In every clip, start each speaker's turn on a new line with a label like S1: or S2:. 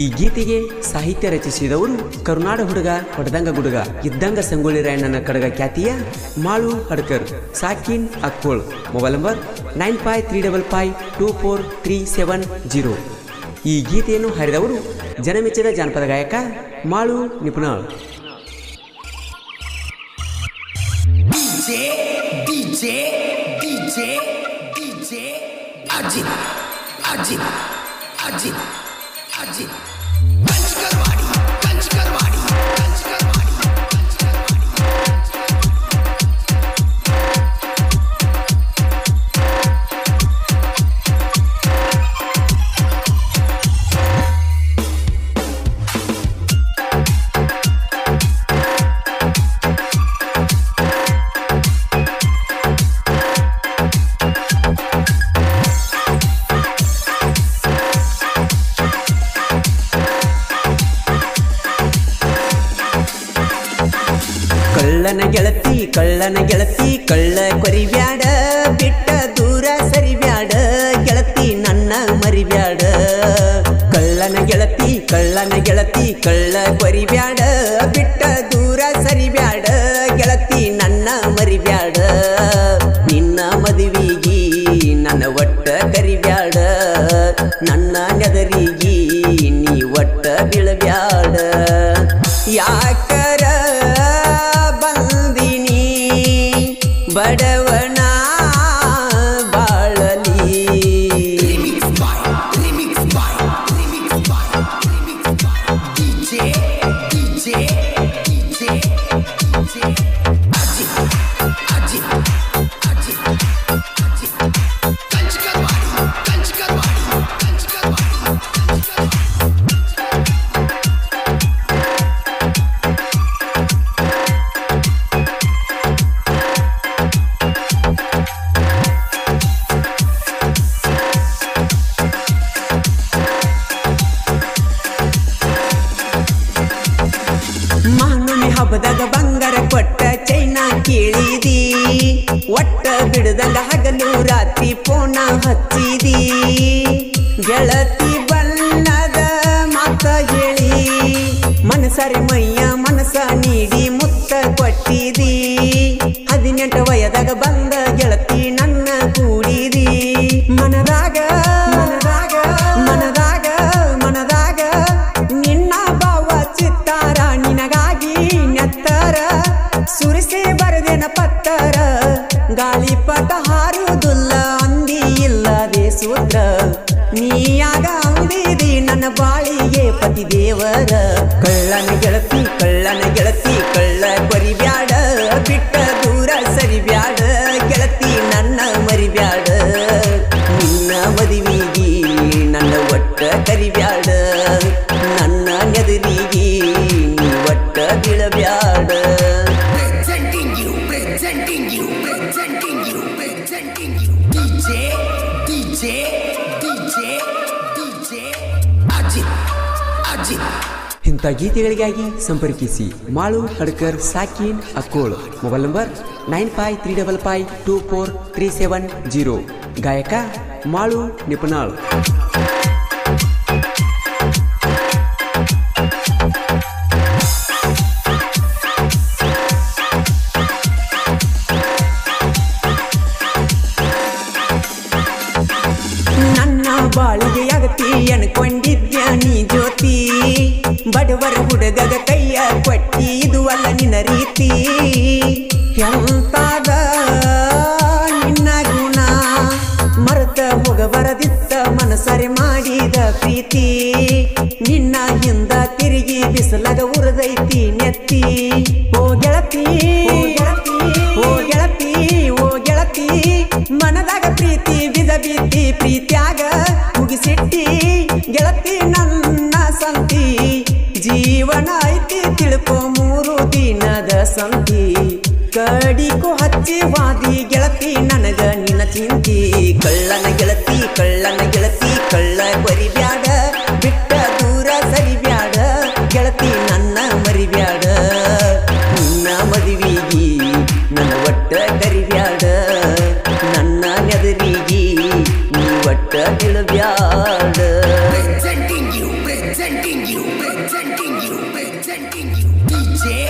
S1: ಈ ಗೀತೆಗೆ ಸಾಹಿತ್ಯ ರಚಿಸಿದವರು ಕರುನಾಡ ಹುಡುಗ ಹೊಡೆದಂಗ ಗುಡುಗ ಇದ್ದಂಗ ಸಂಗೊಳ್ಳಿ ರಾಯಣ್ಣನ ಕಡಗ ಖ್ಯಾತಿಯ Malu Hadkar ಸಾಕಿನ್ Akkol. Mobile number nine five three double five two four three seven zero. ಈ ಗೀತೆಯನ್ನು ಹಾಡಿದವರು ಜನಮೆಚ್ಚಿದ ಜಾನಪದ ಗಾಯಕ ಮಾಳು ನಿಪುಣಾಳ್.
S2: ಅಜಿತ್ ಅಜಿತ್ DJ, 记得
S1: ಕಳ್ಳನ ಗೆಳತಿ, ಕಳ್ಳ ಕೊರಿಬ್ಯಾಡ ಬಿಟ್ಟ ದೂರ ಸರಿಬ್ಯಾಡ ಗೆಳತಿ ನನ್ನ ಮರಿಬ್ಯಾಡ ಕಳ್ಳನ ಗೆಳತಿ ಕಳ್ಳನ ಗೆಳತಿ, ಕಳ್ಳ ಕೊರಿಬ್ಯಾಡ ಬಿಟ್ಟ ದೂರ ಸರಿಬ್ಯಾಡ வட ಪೋಣ ಹಚ್ಚಿದಿ. ಗೆಳತಿ ಬಣ್ಣದ ಮಾತ ಹೇಳಿ. ಮನಸರಿ ಮೈಯ ಮನಸ ನೀಡಿ ಮುತ್ತ ಕೊಟ್ಟಿದಿ. ದೇವರ ಕಳ್ಳನ ಗೆಳತಿ ಕಳ್ಳನ ಗೆಳತಿ, ಕಳ್ಳ ಕೊರಿಬ್ಯಾಡ ಬಿಟ್ಟ ದೂರ ಸರಿಬ್ಯಾಡ, ಗೆಳತಿ ನನ್ನ ಮರಿಬ್ಯಾಡ. ನಿನ್ನ ಮದುವೆಗೆ ನನ್ನ ಒಟ್ಟ ಕರಿಬ್ಯಾಡ. ಇಂಥ ಗೀತೆಗಳಿಗಾಗಿ ಸಂಪರ್ಕಿಸಿ Malu, Hadkar, ಸಾಕಿನ್, Akkol. Mobile number nine five three double five two four three seven zero. ಗಾಯಕ ಮಾಳು ನಿಪುಣಾಳ್. ಕೊಟ್ಟಿ ಇದು ಅಲ್ಲ ನಿನ್ನ ರೀತಿ. ಎಂತಾದ ನಿನ್ನ ಗುಣ. ಮರೆತ ಹೋಗಬರದಿತ್ತ ಮನಸರೆ ಮಾಡಿದ ಪ್ರೀತಿ. ನಿನ್ನ ಹಿಂದ ತಿರುಗಿ ಬಿಸಿಲಾಗ ಉರದೈತಿ ನೆತ್ತಿ. ಓ ಗೆಳತಿ ಓ ಗೆಳತಿ ಓ ಗೆಳತಿ ಮನದಾಗ ಪ್ರೀತಿ ಬಿದ ಬೀತಿ ಪ್ರೀತ್ಯಾಗ.
S2: DJ,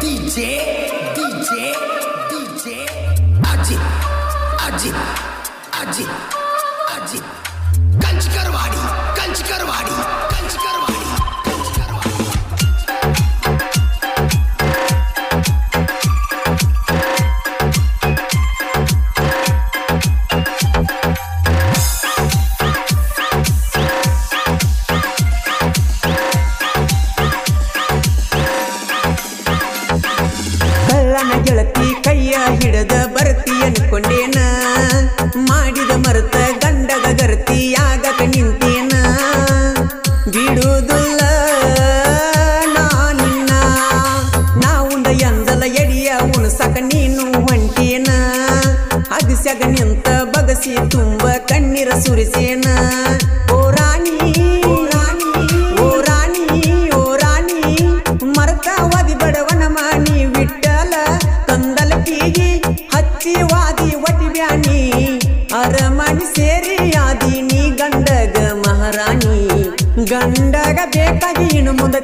S2: DJ.
S1: ಮಾಡಿದ ಮರೆತ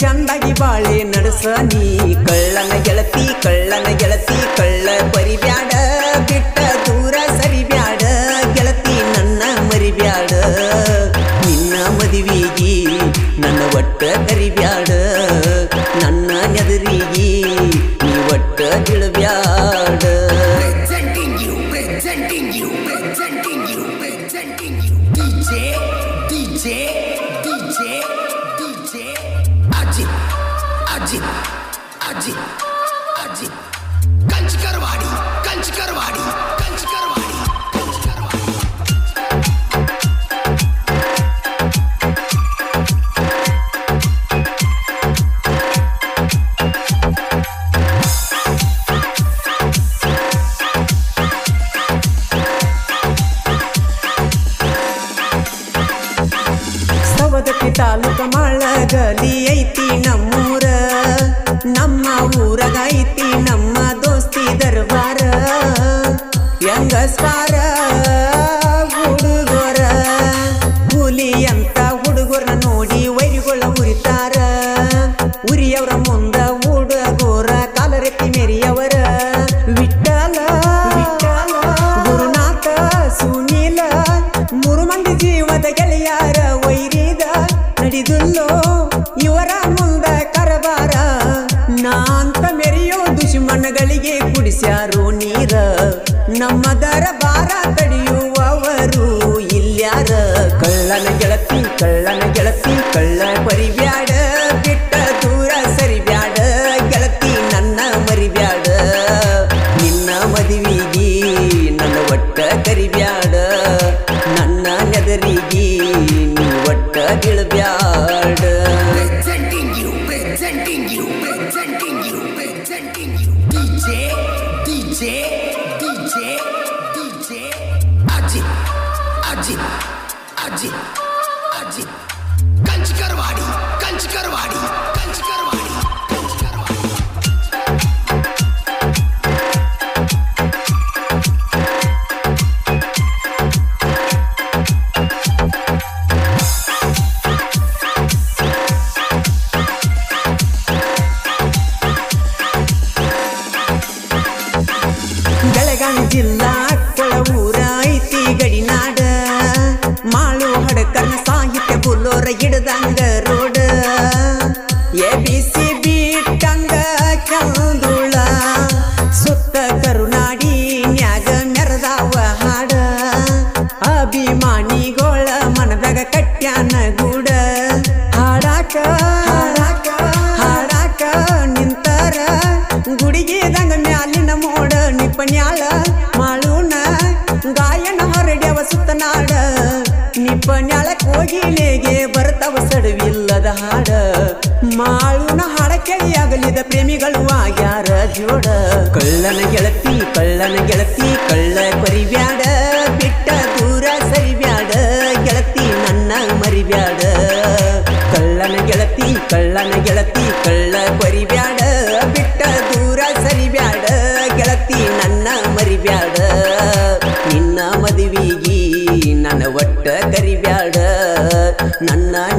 S1: ಚಂದಾಗಿ ಬಾಳೆ ನಡೆಸ ನೀ ಕಳ್ಳನ ಗೆಳತಿ ಕಳ್ಳನ ಗೆಳತಿ ಕಳ್ಳ ಬರಿಬ್ಯಾಡ ಬಿಟ್ಟ ದೂರ ಸರಿಬ್ಯಾಡ ಗೆಳತಿ ನನ್ನ ಮರಿಬ್ಯಾಡ ನಿನ್ನ ಮದುವೆಗೆ ನನ್ನ ಒಟ್ಟ ಕರಿಬ್ಯಾಡ ಗದಗ ತಾಲೂಕ ಮಾಳಗಲಿ ಐತಿ ನಮ್ಮೂರ ನಮ್ಮ ಊರಾಗ ಐತಿ ನಮ್ಮ ದೋಸ್ತಿ ದರ್ಬಾರ ಹೆಂಗಸ್ಕಾರ ಹುಡುಗರ ಹುಲಿ ಅಂತ ಹುಡುಗರನ್ನ ನೋಡಿ ವೈರಿಗಳ ಉರಿತಾರ ಉರಿಯವರ ಮುಂದ ಹುಡುಗೋರ ಕಾಲರೆತ್ತಿ ಮೆರಿಯವರ ನೀರ ನಮ್ಮ ದರಬಾರ ತಡಿಯು. in ಬಣ್ಯಾಳ ಕೋಗಿಲೆಗೆ ಬರ್ತವ ಸಡವಿಲ್ಲದ ಹಾಡ. ಮಾಳುನ ಹಾಡ ಕೆಳಿಯಾಗಲಿದ ಪ್ರೇಮಿಗಳು ಆಗ್ಯಾರ ಜೋಡ. ಕಳ್ಳನ ಗೆಳತಿ ಕಳ್ಳನ ಗೆಳತಿ, ಕಳ್ಳ ಪರಿವ್ಯಾಡ ಬಿಟ್ಟ ದೂರ ಸರಿವ್ಯಾಡ ಗೆಳತಿ ನನ್ನ ಮರಿವ್ಯಾಡ ಕಳ್ಳನ ಗೆಳತಿ ಕಳ್ಳನ ಗೆಳತಿ 难耐。